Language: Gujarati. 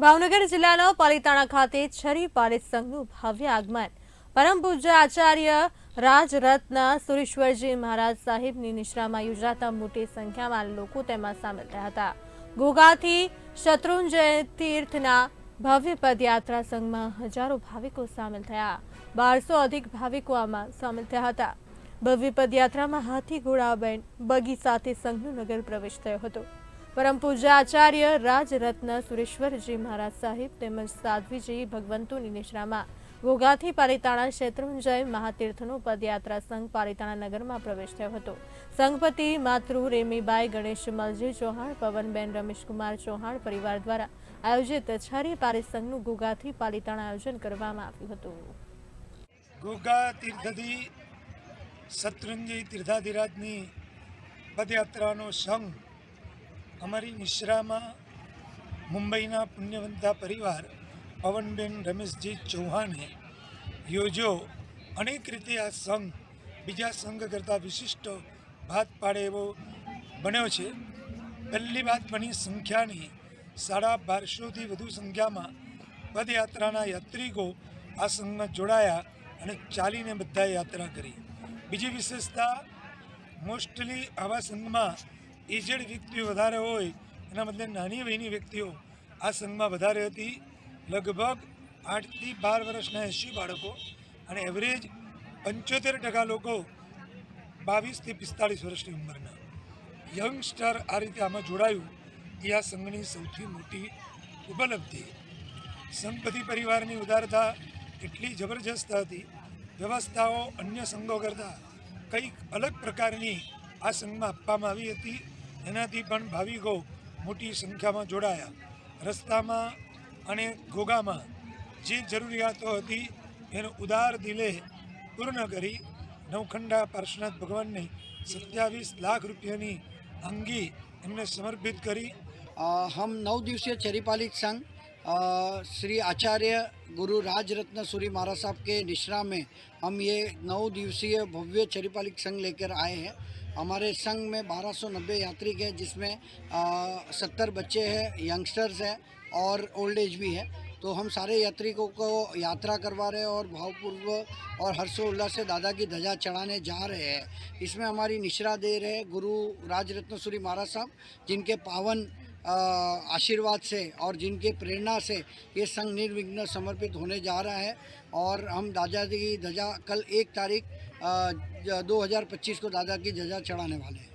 ભાવનગર જિલ્લાના પાલીતાણા ખાતે છરી પાલિત સંઘનું ભવ્ય આગમન. પરમ પૂજ્ય આચાર્ય રાજરત્ન સુરેશ્વરજી મહારાજ સાહેબની નિશ્રામાં યોજાતા મોટી સંખ્યામાં લોકો તેમાં સામેલ થયા હતા. ગોગાથી શત્રુંજય તીર્થના ભવ્ય પદયાત્રા સંઘમાં હજારો ભાવિકો સામેલ થયા. બારસો અધિક ભાવિકો આમાં સામેલ થયા હતા. ભવ્ય પદયાત્રામાં હાથી ઘોડા બેન બગી સાથે સંઘનો નગર પ્રવેશ થયો હતો. પરમ પૂજા આચાર્ય રાજરત્ન સુરેશ્વરજી મહારાજ સાહેબ તેમજ સાધ્વીજી ભગવંતોની નિશ્રામાં ઘોઘાથી પાલિતાણા શેત્રુંજય મહાતીર્થનો પદયાત્રા સંઘ પાલિતાણા નગરમાં પ્રવેશ થયો હતો. સંઘપતિ માતૃ રેમીબાઈ ગણેશ મલજી ચૌહાણ, પવનબેન રમેશકુમાર ચૌહાણ પરિવાર દ્વારા આયોજિત છરી પારી સંઘનું ઘોઘાથી પાલિતાણા આયોજન કરવામાં આવ્યું હતું. ઘોઘા તીર્થથી શત્રુંજય તીર્થાધિરાજની પદયાત્રાનો સંઘ અમારી નિશ્રામાં મુંબઈના પુણ્યવંતા પરિવાર પવનબેન રમેશજી ચૌહાણે યોજ્યો અનેક રીતે આ સંઘ, બીજા સંઘ કરતાં વિશિષ્ટ ભાત પાડે એવો બન્યો છે. પહેલી વાત બની સંખ્યાની. સાડા બારસોથી વધુ સંખ્યામાં પદયાત્રાના યાત્રિકો આ સંઘમાં જોડાયા અને ચાલીને બધા યાત્રા કરી. બીજી વિશેષતા, મોસ્ટલી આવા સંઘમાં એજડ વ્યક્તિઓ વધારે હોય, એના બદલે નાની વયની વ્યક્તિઓ આ સંઘમાં વધારે હતી. લગભગ આઠથી બાર વર્ષના એંશી બાળકો અને એવરેજ પંચોતેર ટકા લોકો બાવીસથી પિસ્તાળીસ વર્ષની ઉંમરના. યંગસ્ટર આ રીતે આમાં જોડાયું એ આ સંઘની સૌથી મોટી ઉપલબ્ધિ. સંઘપતિ પરિવારની ઉદારતા એટલી જબરજસ્ત હતી. વ્યવસ્થાઓ અન્ય સંઘો કરતાં કંઈક અલગ પ્રકારની આ સંઘમાં આપવામાં આવી હતી. એનાથી પણ ભાવિકો મોટી સંખ્યામાં જોડાયા રસ્તામાં અને ઘોઘામાં જે જરૂરિયાતો હતી એને ઉદાર દિલે પૂર્ણ કરી નવખંડા પાર્શ્વનાથ ભગવાનને સત્યાવીસ લાખ રૂપિયાની અંગી એમને સમર્પિત કરી अ, हम नौ दिवसीय चरिपालिक संघ अ, श्री आचार्य गुरु राजरत्न सूरी महाराज साहब के निश्रा में हम ये नौ दिवसीय भव्य चरिपालिक संघ लेकर आए हैं हमारे संघ में 1290 यात्री हैं जिसमें सत्तर बच्चे हैं, यंगस्टर्स हैं और ओल्ड एज भी है। तो हम सारे यात्रिकों को यात्रा करवा रहे हैं और भावपूर्व और हर्षोल्लास से दादा की ध्वजा चढ़ाने जा रहे हैं। इसमें हमारी निश्रा दे रहे गुरु राजरत्न सूरी महाराज साहब, जिनके पावन आशीर्वाद से और जिनके प्रेरणा से ये संघ निर्विघ्न समर्पित होने जा रहा है। और हम दादा की ध्वजा कल एक तारीख दो हज़ार पच्चीस को दादा की ध्वजा चढ़ाने वाले हैं